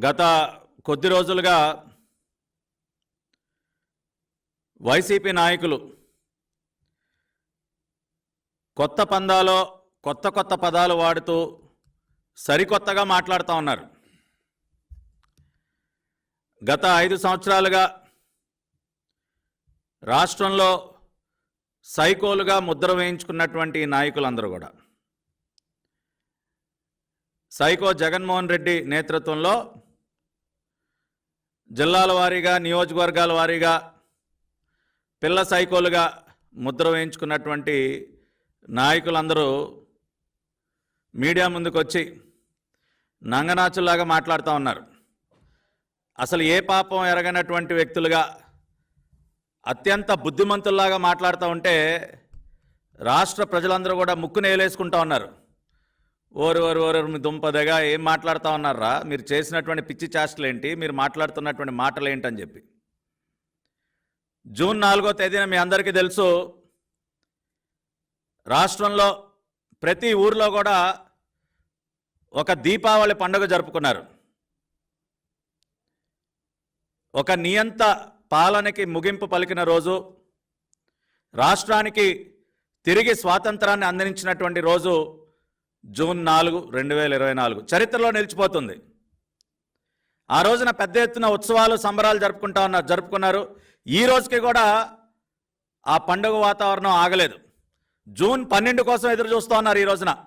గత కొద్ది రోజులుగా వైసీపీ నాయకులు కొత్త పందాలో కొత్త కొత్త పదాలు వాడుతూ సరికొత్తగా మాట్లాడుతూ ఉన్నారు. గత ఐదు సంవత్సరాలుగా రాష్ట్రంలో సైకోలుగా ముద్ర వేయించుకున్నటువంటి నాయకులందరూ కూడా సైకో జగన్మోహన్ రెడ్డి నేతృత్వంలో జిల్లాల వారీగా నియోజకవర్గాల వారీగా పిల్ల సైకోలుగా ముద్ర వేయించుకున్నటువంటి నాయకులందరూ మీడియా ముందుకు వచ్చి నంగనాచుల్లాగా మాట్లాడుతూ ఉన్నారు. అసలు ఏ పాపం ఎరగనటువంటి వ్యక్తులుగా అత్యంత బుద్ధిమంతుల్లాగా మాట్లాడుతూ ఉంటే రాష్ట్ర ప్రజలందరూ కూడా ముక్కు నేలేసుకుంటా ఉన్నారు. ఓరు ఓరు ఓరు మీ దుంపదగా ఏం మాట్లాడుతూ ఉన్నారా? మీరు చేసినటువంటి పిచ్చి చేష్టలు ఏంటి మీరు మాట్లాడుతున్నటువంటి మాటలు ఏంటని చెప్పి. జూన్ నాలుగో తేదీన మీ అందరికీ తెలుసు రాష్ట్రంలో ప్రతి ఊర్లో కూడా ఒక దీపావళి పండుగ జరుపుకున్నారు. ఒక నియంత పాలనకి ముగింపు పలికిన రోజు రాష్ట్రానికి తిరిగి స్వాతంత్రాన్ని అందించినటువంటి రోజు జూన్ నాలుగు రెండు వేల ఇరవై నాలుగు. చరిత్రలో నిలిచిపోతుంది. ఆ రోజున పెద్ద ఎత్తున ఉత్సవాలు సంబరాలు జరుపుకుంటా ఉన్నారు జరుపుకున్నారు. ఈ రోజుకి కూడా ఆ పండుగ వాతావరణం ఆగలేదు. జూన్ పన్నెండు కోసం ఎదురు చూస్తూ ఉన్నారు ఈ రోజున.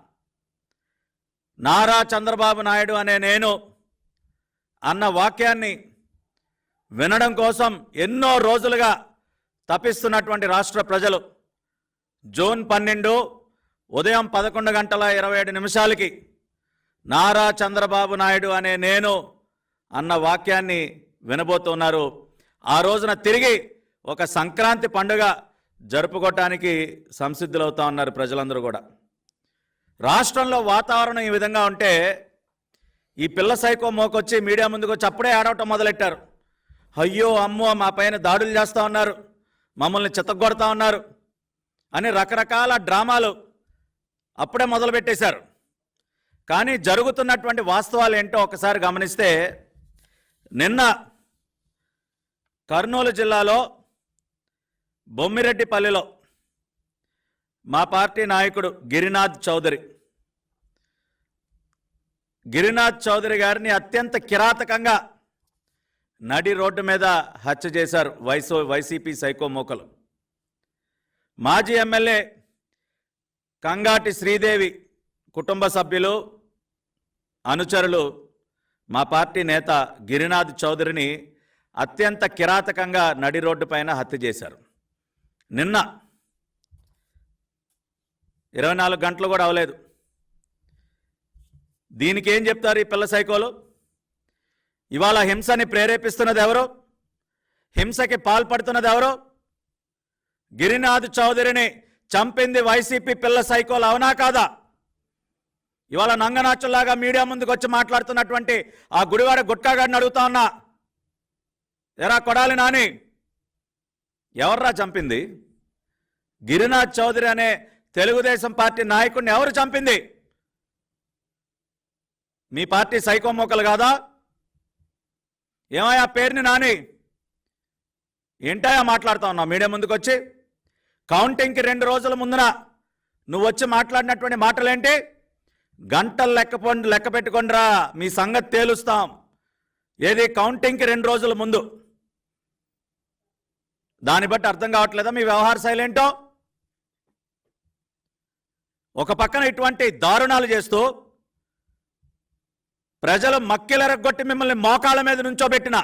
నారా చంద్రబాబు నాయుడు అనే నేను అన్న వాక్యాన్ని వినడం కోసం ఎన్నో రోజులుగా తపిస్తున్నటువంటి రాష్ట్ర ప్రజలు. జూన్ పన్నెండు ఉదయం పదకొండు గంటల ఇరవై ఏడు నిమిషాలకి నారా చంద్రబాబు నాయుడు అనే నేను అన్న వాక్యాన్ని వినబోతున్నారు. ఆ రోజున తిరిగి ఒక సంక్రాంతి పండుగ జరుపుకోవటానికి సంసిద్ధులవుతా ఉన్నారు ప్రజలందరూ కూడా. రాష్ట్రంలో వాతావరణం ఈ విధంగా ఉంటే ఈ పిల్ల సైకో మోకొచ్చి మీడియా ముందుకు చప్పుడే అప్పుడే ఆడవటం మొదలెట్టారు. అయ్యో అమ్మో మా పైన దాడులు చేస్తూ ఉన్నారు. మమ్మల్ని చిత్తగొడతా ఉన్నారు. అని రకరకాల డ్రామాలు అప్పుడే మొదలుపెట్టేశారు. కానీ జరుగుతున్నటువంటి వాస్తవాలు ఏంటో ఒకసారి గమనిస్తే నిన్న కర్నూలు జిల్లాలో బొమ్మిరెడ్డిపల్లిలో మా పార్టీ నాయకుడు గిరినాథ్ చౌదరి. గిరినాథ్ చౌదరి గారిని అత్యంత కిరాతకంగా నడి రోడ్డు మీద హత్య చేశారు వైసో వైసీపీ సైకో మోకలు. మాజీ ఎమ్మెల్యే కంగాటి శ్రీదేవి కుటుంబ సభ్యులు అనుచరులు మా పార్టీ నేత గిరినాథ్ చౌదరిని అత్యంత కిరాతకంగా నడి రోడ్డు పైన హత్య చేశారు. నిన్న ఇరవై నాలుగు గంటలు కూడా అవలేదు. దీనికి ఏం చెప్తారు ఈ పిల్ల సైకోలు? ఇవాళ హింసని ప్రేరేపిస్తున్నది ఎవరో? హింసకి పాల్పడుతున్నది ఎవరో? గిరినాథ్ చౌదరిని చంపింది వైసీపీ పిల్ల సైకోలు అవునా కాదా? ఇవాళ నంగనాచుల్లాగా మీడియా ముందుకు వచ్చి మాట్లాడుతున్నటువంటి ఆ గుడివాడ గుట్కాగాడిని అడుగుతా ఉన్నా. ఎరా కొడాలి నాని ఎవర్రా చంపింది? గిరినాథ్ చౌదరి అనే తెలుగుదేశం పార్టీ నాయకుడిని ఎవరు చంపింది? మీ పార్టీ సైకో మోకలు కాదా? ఏమయ్యా పేరుని నాని? ఏంటయా మాట్లాడుతా ఉన్నావు మీడియా ముందుకు వచ్చి కౌంటింగ్కి రెండు రోజుల ముందున నువ్వు వచ్చి మాట్లాడినటువంటి మాటలేంటి? గంటలు లెక్కపండి లెక్క పెట్టుకోండిరా మీ సంగతి తేలుస్తాం. ఏది కౌంటింగ్కి రెండు రోజుల ముందు. దాన్ని బట్టి అర్థం కావట్లేదా మీ వ్యవహార శైలి ఏంటో ఒక పక్కన ఇటువంటి దారుణాలు చేస్తూ ప్రజలు మక్కిలరగొట్టి మిమ్మల్ని మోకాళ్ళ మీద నుంచోబెట్టిన.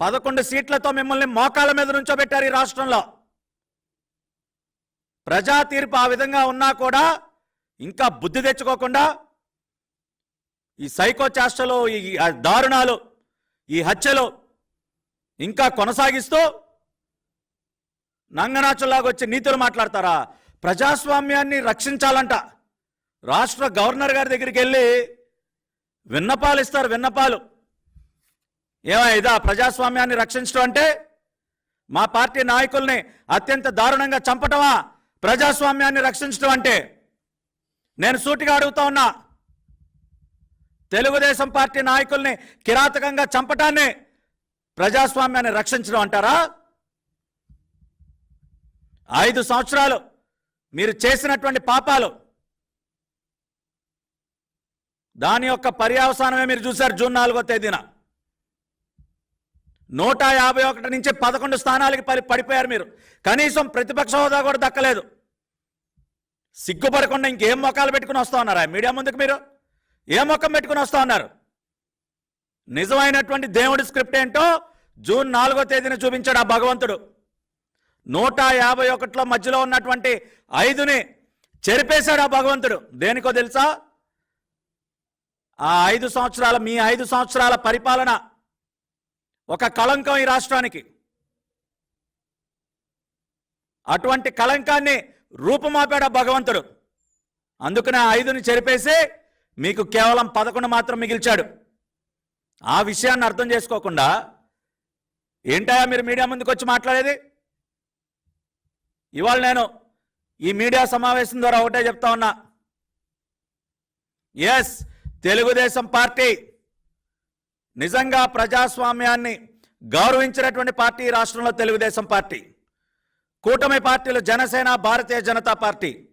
పదకొండు సీట్లతో మిమ్మల్ని మోకాళ్ళ మీద నుంచోబెట్టారు ఈ రాష్ట్రంలో. ప్రజా తీర్పు ఆ విధంగా ఉన్నా కూడా ఇంకా బుద్ధి తెచ్చుకోకుండా ఈ సైకో చేష్టలు ఈ దారుణాలు ఈ హత్యలు ఇంకా కొనసాగిస్తూ నంగనాచులాగా వచ్చి నీతులు మాట్లాడతారా? ప్రజాస్వామ్యాన్ని రక్షించాలంట. రాష్ట్ర గవర్నర్ గారి దగ్గరికి వెళ్ళి విన్నపాలు ఇస్తారు విన్నపాలు. ఏమో ఇదా ప్రజాస్వామ్యాన్ని రక్షించడం అంటే మా పార్టీ నాయకుల్ని అత్యంత దారుణంగా చంపటమా? ప్రజాస్వామ్యాన్ని రక్షించడం అంటే నేను సూటిగా అడుగుతా ఉన్నా తెలుగుదేశం పార్టీ నాయకుల్ని కిరాతకంగా చంపటాన్ని ప్రజాస్వామ్యాన్ని రక్షించడం అంటారా? ఐదు సంవత్సరాలు మీరు చేసినటువంటి పాపాలు దాని యొక్క పర్యావసానమే మీరు చూశారు జూన్ నాలుగో తేదీన. నూట యాభై ఒకటి నుంచి పదకొండు స్థానాలకి పడిపోయారు మీరు. కనీసం ప్రతిపక్ష హోదా కూడా దక్కలేదు. సిగ్గుపడకుండా ఇంకేం మొఖాలు పెట్టుకుని వస్తా ఉన్నారా? మీడియా ముందుకు మీరు? ఏ మొఖం పెట్టుకుని వస్తా ఉన్నారు? నిజమైనటువంటి దేవుడి స్క్రిప్ట్ ఏంటో జూన్ నాలుగో తేదీన చూపించాడు ఆ భగవంతుడు. నూట యాభై ఒకటిలో మధ్యలో ఉన్నటువంటి ఐదుని చెరిపేశాడు ఆ భగవంతుడు. దేనికో తెలుసా? ఆ ఐదు సంవత్సరాల మీ ఐదు సంవత్సరాల పరిపాలన ఒక కళంకం ఈ రాష్ట్రానికి. అటువంటి కళంకాన్ని రూపుమాపాడు ఆ భగవంతుడు. అందుకనే ఆ ఐదుని చెరిపేసి మీకు కేవలం పదకొండు మాత్రం మిగిల్చాడు. ఆ విషయాన్ని అర్థం చేసుకోకుండా ఏంటయా మీరు మీడియా ముందుకు వచ్చి మాట్లాడేది? ఇవాళ నేను ఈ మీడియా సమావేశం ద్వారా ఒకటే చెప్తా ఉన్నా. ఎస్ తెలుగుదేశం పార్టీ నిజంగా ప్రజాస్వామ్యాన్ని గౌరవించినటువంటి పార్టీ ఈ రాష్ట్రంలో తెలుగుదేశం పార్టీ. కూటమి పార్టీలు జనసేన భారతీయ జనతా పార్టీ.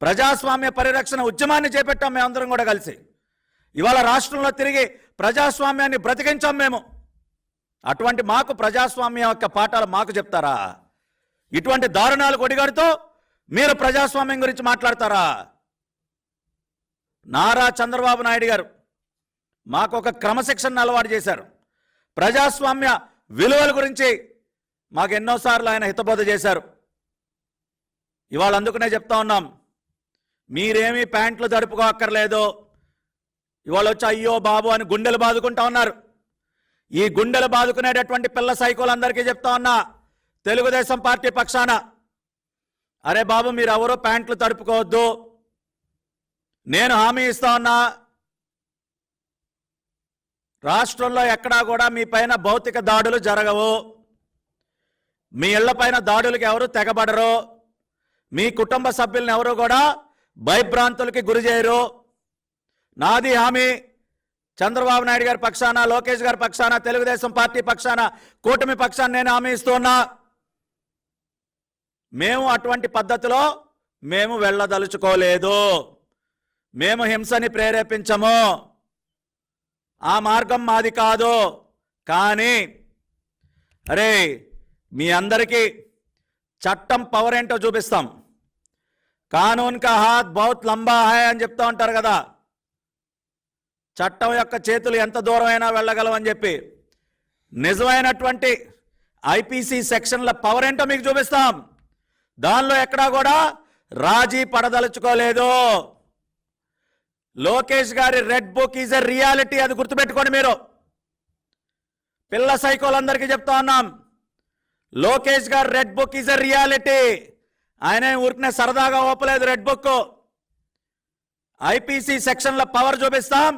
ప్రజాస్వామ్య పరిరక్షణ ఉద్యమాన్ని చేపట్టాం మేమందరం కూడా కలిసి. ఇవాళ రాష్ట్రంలో తిరిగి ప్రజాస్వామ్యాన్ని బ్రతికించాం మేము. అటువంటి మాకు ప్రజాస్వామ్యం యొక్క పాఠాలు మాకు చెప్తారా? ఇటువంటి దారుణాలు కొడిగడుతూ మీరు ప్రజాస్వామ్యం గురించి మాట్లాడతారా? నారా చంద్రబాబు నాయుడు గారు మాకు ఒక క్రమశిక్షణ అలవాటు చేశారు. ప్రజాస్వామ్య విలువల గురించి మాకు ఎన్నోసార్లు ఆయన హితబోధ చేశారు. ఇవాళ అందుకనే చెప్తా ఉన్నాం. మీరేమీ ప్యాంట్లు జరుపుకోక్కర్లేదు ఇవాళ వచ్చి అయ్యో బాబు అని గుండెలు బాదుకుంటా ఉన్నారు. ఈ గుండెలు బాదుకునేటటువంటి పిల్ల సైకోలందరికీ చెప్తా ఉన్నా. తెలుగుదేశం పార్టీ పక్షాన. అరే బాబు మీరు ఎవరో ప్యాంట్లు తడుపుకోవద్దు. నేను హామీ ఇస్తా ఉన్నా. రాష్ట్రంలో ఎక్కడా కూడా మీ పైన భౌతిక దాడులు జరగవు. మీ ఇళ్ళపైన దాడులకు ఎవరు తెగబడరు? మీ కుటుంబ సభ్యులను ఎవరు కూడా భయభ్రాంతులకి గురి చేయరు. నాది హామీ. చంద్రబాబు నాయుడు గారి పక్షాన లోకేష్ గారి పక్షాన తెలుగుదేశం పార్టీ పక్షాన కూటమి పక్షాన నేను హామీ ఇస్తున్నా. మేము అటువంటి పద్ధతిలో మేము వెళ్ళదలుచుకోలేదు. మేము హింసని ప్రేరేపించము. ఆ మార్గం మాది కాదు. కానీ అరే మీ అందరికీ చట్టం పవర్ ఏంటో చూపిస్తాం. కానూన్ కా హాత్ బహుత్ లంబా హాయ్ అని చెప్తా ఉంటారు కదా. చట్టం యొక్క చేతులు ఎంత దూరమైనా వెళ్ళగలవని చెప్పి. నిజమైనటువంటి ఐపీసీ సెక్షన్ల పవర్ ఏంటో మీకు చూపిస్తాం. దానిలో ఎక్కడా కూడా రాజీ పడదలుచుకోలేదు. లోకేష్ గారి red book is a reality అది గుర్తుపెట్టుకోండి మీరు. పిల్ల సైకోలందరికీ చెప్తా ఉన్నాం. లోకేష్ గారు red book is a reality. ఆయన ఊరికనే సరదాగా ఓపలేదు రెడ్ బుక్. ఐపీసీ సెక్షన్ల పవర్ చూపిస్తాం.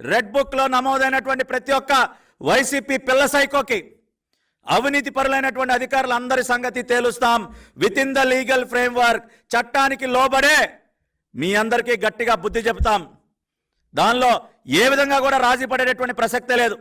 రెడ్ బుక్లో నమోదైనటువంటి ప్రతి ఒక్క వైసీపీ పిల్ల సైకోకి అవినీతి పరులైనటువంటి అధికారులందరి సంగతి తేలుస్తాం. With in the legal framework చట్టానికి లోబడే మీ అందరికీ గట్టిగా బుద్ధి చెప్తాం దానిలో ఏ విధంగా కూడా రాజీ పడేటటువంటి ప్రసక్తే లేదు.